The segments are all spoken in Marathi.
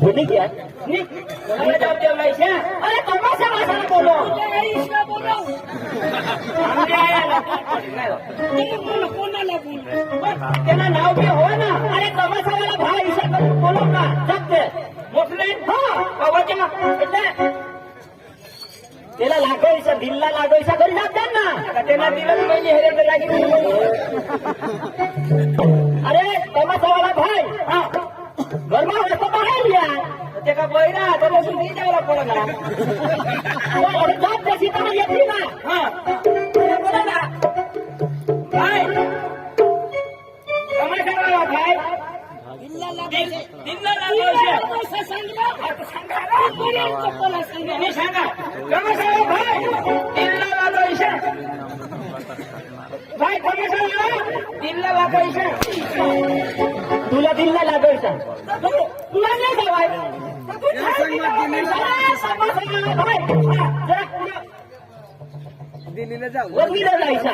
ભૂલી ગયા અરે તમાશા બોલો તેના નામ બી હોય ને. અરે તમાશા વાળા ભાઈ ઈશા બોલો ના સત્ય મોકલે હા એટલે তেলা লাগইছে ভিল্লা লাগইছে করি যাব জান না। তেলা দিল কইলি হেরে তো লাগি আরে তোমা সওয়ালা ভাই গরমা হলে তো বাহাই লিয়া তেকা কইরা তো বসু দিয়ে যাওয়া পড়া না। ওর জব বেশি তোমার ইয়ে না। হ্যাঁ। বলে না ভাই তোমা সওয়ালা ভাই ভিল্লা লাগইছে ভিল্লা লাগইছে সংগলা সংগলা কোনে তো বলা সংগলা सांगा तमाशावाला भाई दिलला लागायचा भाई तमाशावाला दिलला लागायचा तुला दिलला लागायचा तुला नाही जावाय दिल्लीला जाऊ वधीला जायचा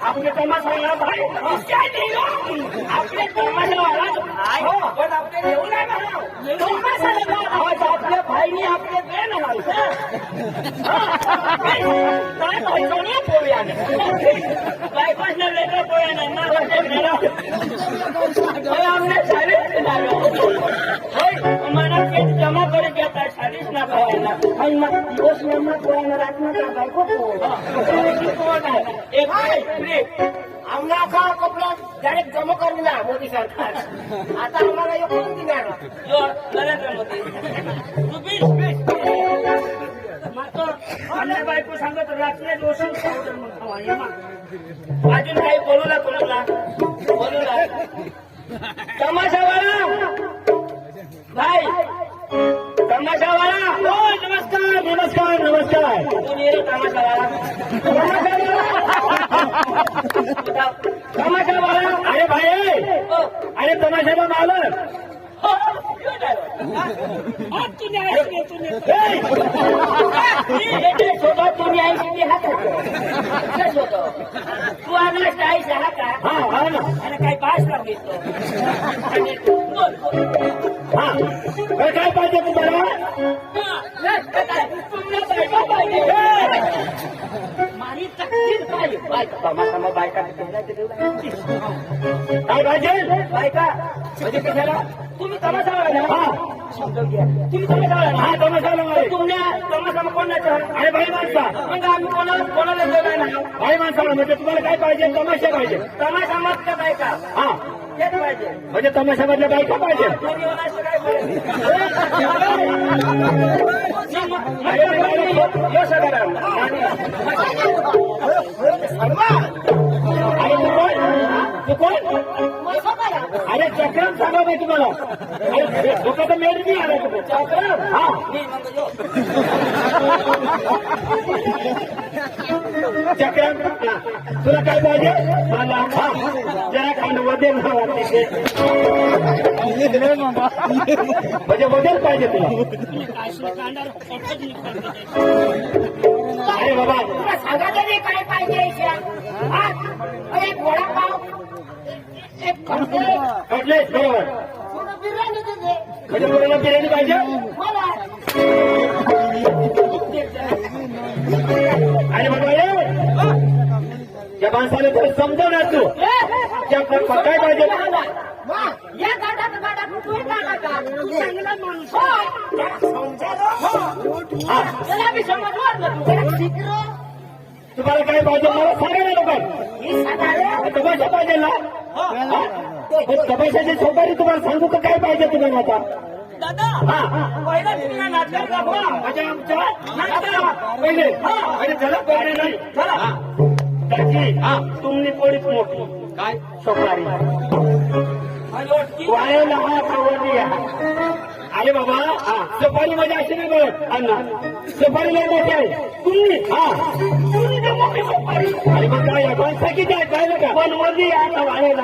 આપણે ચોમાસાના ભાઈ. આપણે ચોમાસાના ભાઈ પણ આપણે એવું ના કરાવ. ચોમાસાના ભાઈ આપણે ભાઈની આપણે બેન હોય છે. नाही पोळ्याने. बायकोचं ना आमने शाळेत झालो. मला पेट जमा करी घेता शाळेत ना भावायला. आणि मग दिवस नेमणं पोळ्यानं रात्र ना बायको पोळ. एक मिनिट. आमना का कपडा डायरेक्ट जमा मोदी सरकार आता आम्हाला नरेंद्र मोदी मात्र आमच्या बायको सांगत रात्री रोशन अजून काही बोलू ना कोणाला बोलू ना तमाशावाला भाई. तमाशावाला हो नमस्कार नमस्कार नमस्कार. कोण येईल तमाशावाला तमाशावाला तमाशावाला अरे भाई. अरे तमाशाला मालक. हो, तुम्ही काय शोधो तू आणला चाळीस हा का हा हा आणि काही पाच लागतो हा काय पाहिजे? तुम्हाला माझी तकलीफ पाहिजे बायका तमाशा मग बायका काय पाहिजे? बायका. म्हणजे कशाला? तुम्ही तमाशा हा शब्द घ्या तुम्ही तमाशा हा तमाशा लावला तुम्ही तमाशा कोणाचा अरे भाई माणसा मग आम्ही कोणाला कोणाला गेलोय ना भाई माणसाला म्हणजे तुम्हाला काय पाहिजे तमाशा पाहिजे तमाशा मधल्या बायका हा तेच पाहिजे म्हणजे तमाशा मधल्या बायका काय पाहिजे? अरे कोण? अरे चक्रम सांगा मी तुम्हाला. अरे तर मेर नाही? आला तुम्ही चक्रम हा. चक्रम. तुला काय पाहिजे? मला हा जरा खांड वदेल म्हणजे वदेल पाहिजे तुला. अरे बाबा. सांगा तरी काय पाहिजे कपडे कटलेस बरोबर थोडं बिर्याणी पाहिजे अरे बाबा ये माणसाला थोडं समजवणार तू त्या काय पाहिजे या का चांगला माणूस हो. त्याला. तुम्हाला काय पाहिजे? मला सांगा ना लोक. साधारण तमाशा पाहिजे ना? हा? तमाशाची सोपारी तुम्हाला सांगू का? काय पाहिजे तुम्हाला आता? दादा हा. पहिला तुम्ही नाटक दाखवा. म्हणजे आमच्या नाटकाला पहिले. हा नाही. चला. त्याची हा तुमनी पोळीच मोठी. काय? सोपारी. वाळेला हा सावरली अरे बाबा हा सफारी म्हणजे अशी नाही बघत अण्णा सफारी लय मोठी आहे. तुम्ही हा. अरे मग काय? माणसं किती आहे कळलं का पण आहे आता वाळेला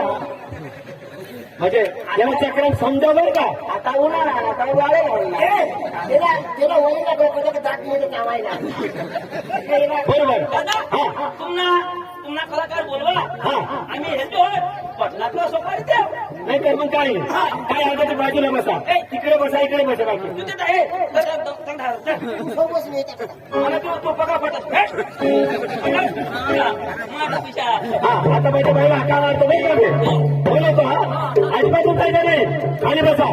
म्हणजे याला चक्रात समजा बरं का. आता उन्हाळा आला तर वाळे त्याला त्याला वळीला डोक्याला दाटमध्ये कामायला बरोबर. हा. तुम्हाला तुम्हाला कलाकार बोलवा. हा. आम्ही पटलातला सोपारी द्या. नाही तर मग काय? काय आता ते बाजूला बसा. तिकडे बसा इकडे बसा हा! आता माझ्या बाईला हाका मारतो नाही का? बोलवतो हा? अजिबात उठायचं नाही खाली बसा.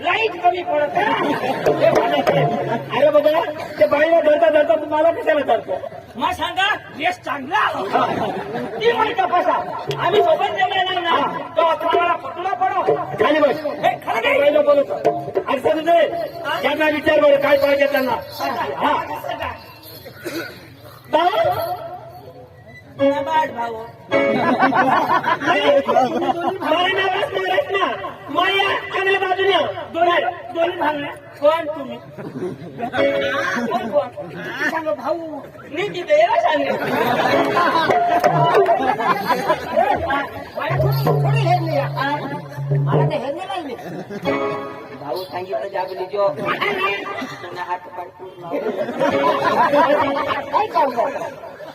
लाइट कमी पडत. अरे बघा ते बाईला धरता धरता तुम्हाला कशाला धरतो? मग सांगा यश चांगला. ती माहिती कसा आम्ही सोबत जमणार ना. तो अकराला पटला पडो. खाली बस. हे खरं नाही. बाईला बोलवतो अरे समजे त्यांना विचार बरं काय पाहिजे त्यांना. हा. बाबा, बाट भाऊ मारे नावाच मारायच ना माया चांगल्या बाजूने दोन्ही दोन्ही भांगण्या कोण तुम्ही कोण कोण सांग भाऊ मी तिथे यायला सांगे थोडी हेरली मला ते हेरले नाही मी भाऊ सांगितलं जागली जो हात काय काम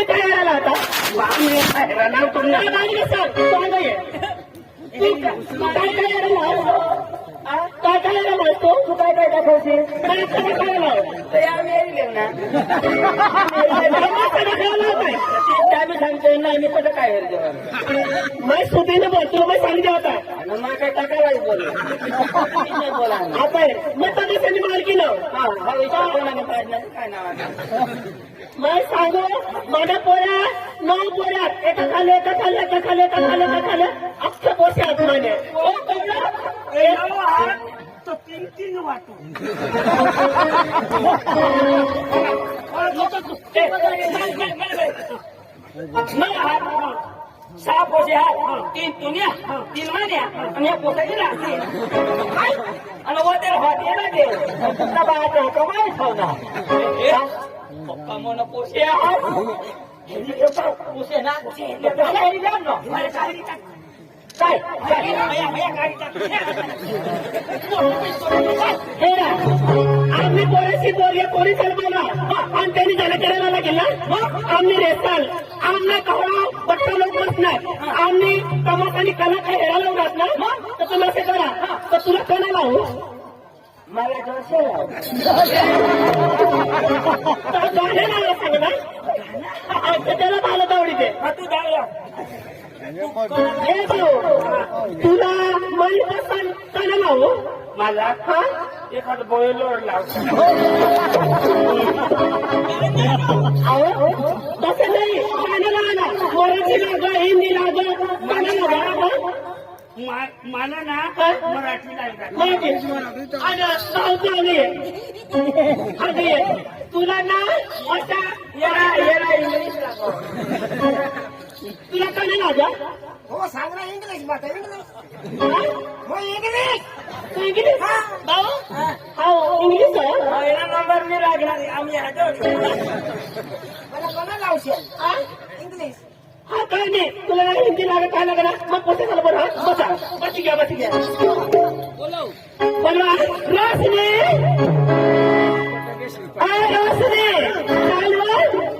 तुम्ही काय करायला आता काय करायला बसतो तू काय काय दाखवशील आम्ही सांगतोय ना आम्ही कुठं काय मग सुटीने बोलतो मग सांगते होता. मग काय टाकायला बोल. बोला आता मग तरी त्यांनी मार केलं. काय नाव मग सांगू माझ्या पोऱ्या नऊ पोऱ्या एका खाले एका खाल्ल्या एका खाले एका खाले एका खाले. अख्ख्या पोसे आतमध्ये हो, સાપ પોસે હાથ તીન તુને તીન માને અને પોસે રાખી અને ઓતેર હોત એ લાગે તબા તો કમાઈ થવના એ પપ્પા મોનો પોસે હાથ ના काय आम्ही पोरेशी बोलले पोरी बोला आणि त्यांनी झालं करायला लागेल आम्ही रेसाल आमना कवडा पट्टा लोक बसणार आम्ही तमाशानी कला काय हेरा लावून असणार तर तुला असे करा तर तुला कला लावू मला जोशे लावू गाणे लावा सांगणार त्याला मला दावडी दे तू दावला तुला कला लावू मला हा एखादं बोयलोड लाव तसं नाही. गाणं लावा मराठी लागा हिंदी लागा. गाणं लागा मला ना मराठी लागली तुला ना इंग्लिश तुला कळलं लागा हो सांग ना इंग्लिश माता इंग्लिश. हो? इंग्लिश. तू इंग्लिश? भाऊ हो. इंग्लिश आहे? नंबर मी लागणार आम्ही मला कोणा लावशील? इंग्लिश. हा काय नाही. तुला हिंदी लागत काय लागणार मग पोटे झालं बरं बसा. बसी घ्या बसी घ्या. बोलवा. रोशनी. रोशनी. चालू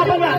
हा बघा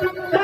Thank you.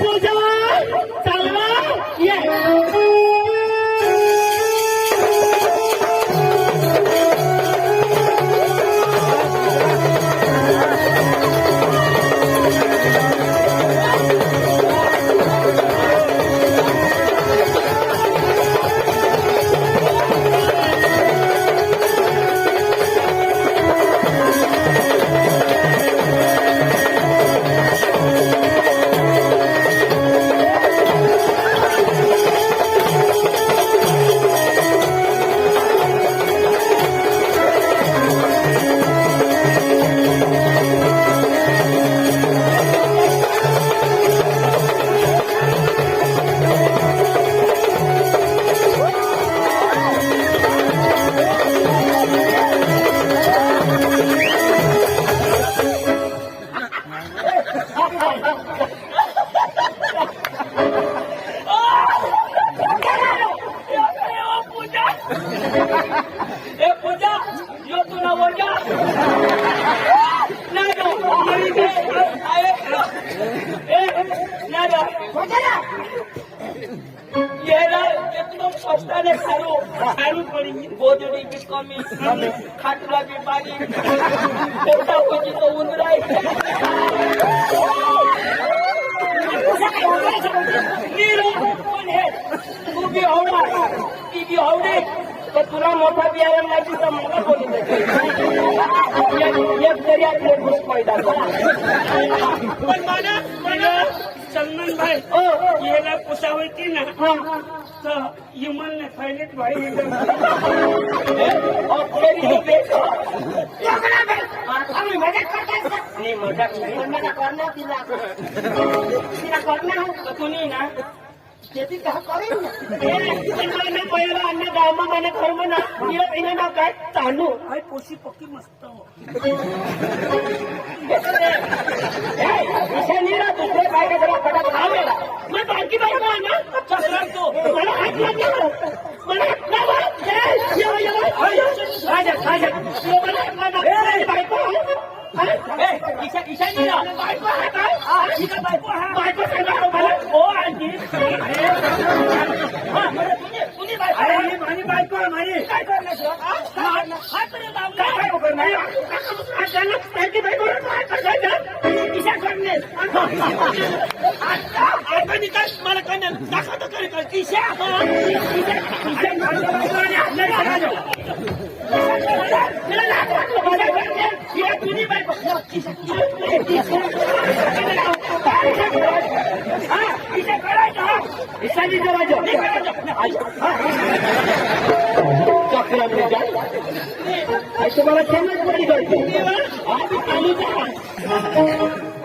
Oh, सलमान भाई हो याला पुसा होती ना हा. तर इमन ने फायलेट भाई. ही. आम्ही मजाक करताय? नहीं मजाक नहीं. मजाक करणार तिला. तिला करणार. तर तुम्ही ना शेती का करेन ना पहिला गाव काय? चालू पोशी पक्की मस्त. हो दूसरे का जरा बाकी मला हात लागला मला राजा राजा. बायको ईशा बायको आहे बायको बायको बायकोने हात नाही घालायला. तिला लाज वाटलं मला करते हिला तुझी बायको हा ईशा करायचं हा ईशानी जवाजो नाही करायचं चक्र में जाए तुम्हाला फेमस बड़ी करते आप चालू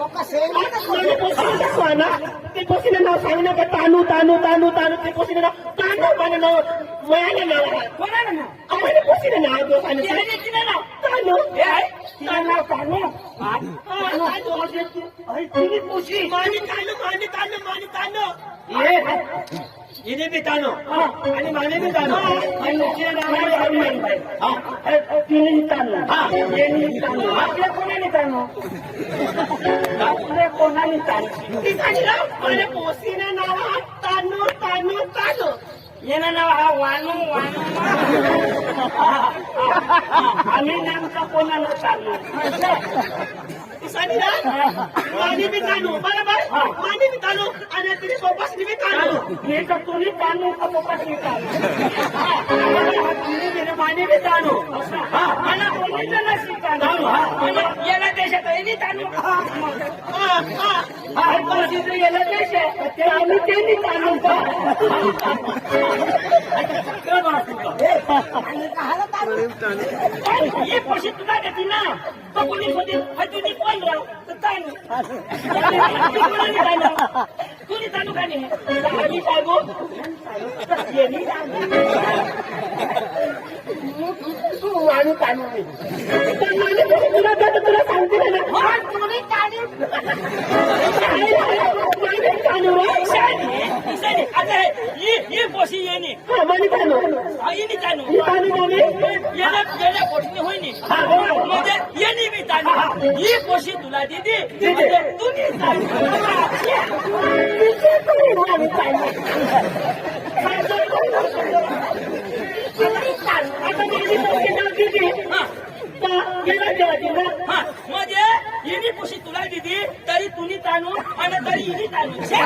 ओ कसे मला पोसीने दाखवा ना ते पोसीने नाव सांगणं का तानू तानू तानू तानू ते पोसीने नाव तानू माझं नाव मिळालं नाव आहे कोणाला ना आम्हाला पोसीने नाव देऊ सांगितलं. तिने तिने नाव तानू हे आहे तानू नाव तानू काय दोष देते? अरे तुम्ही पोशी मानी तानो मानी तानो मानी तानो ये हिने बी तानो आणि माने बी तानो आणि तिने आहे आवडलं नाही. हा, ए, तिन्ही तानू हा. यांनी तानू आपल्या कोणाने तानू आपल्या कोणाने तानू ठिकाणी माझ्या पोसीने नाव तानू तानू तानू। येणं नाव हा वानू वानू आम्ही नेमका कोणाला चाललो मानी बी तानो बरोबर मानी बी तानो आणि तिने सोपासनी बी तानो हे तर तुम्ही तांदूळ का पोपाट तिने तिने मानी बी तानो हा मला बोलीचं नशीब तानो मला येण्या देशात आहे नी तानो हा हा हा परिस्थिती गेलं देश आहे ते आम्ही ते नाही तांदूळ आणि कहाला तांदूळ ये पैसे तुला देते ना तो कोणी होते तुझी कोण राव तर तानो तुझी तानो का नाही आम्ही सांगू यांनी तू आणि तांदूळ मी. तर माझे पैसे तुला देतो तुला सांगते ना हा, तुम्ही तांदूळ माझे तांदूळ आहे. ईशानी ईशानी आता ही ही पोशी येणे हा, माझे तांदूळ हा येणे तानो ही तांदूळ आम्ही येण्या येण्या पोटणी होईनी म्हणजे એની ખુશી તુલાઈ દીધી. તારી તુની તાનું અને તારી એની તાનું. છે?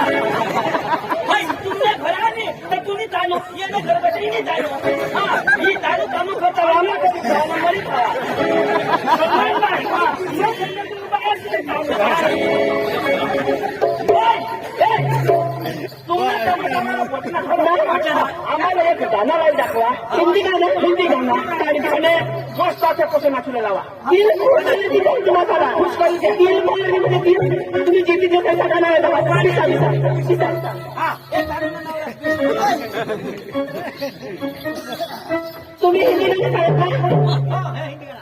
ભાઈ તુમને ભરા ને તો તુની તાનું. એને ઘર બેઠે એની તાનું. હા એ તારું તાનું ઘર તળાવમાં કરી ખાવાનું મળી ખાવા ही तानू तानू करता रामा कधी रामा मरी आम्हाला एक गाणं लावून दाखवा हिंदी गाणं हिंदी गाणं आणि गाणे मस्त पासून नाचूला लावा दिल मोडले दिल तुला करा खुश करू दिल मोडले म्हणजे दिल तुम्ही जिथे जिथे गाणं आहे लावा गाडी चालू तुम्ही हिंदी गाणं सांगता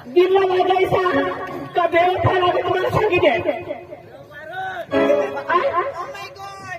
दिलला वाजायचा का बेवफा लागेल तुम्हाला सांगितले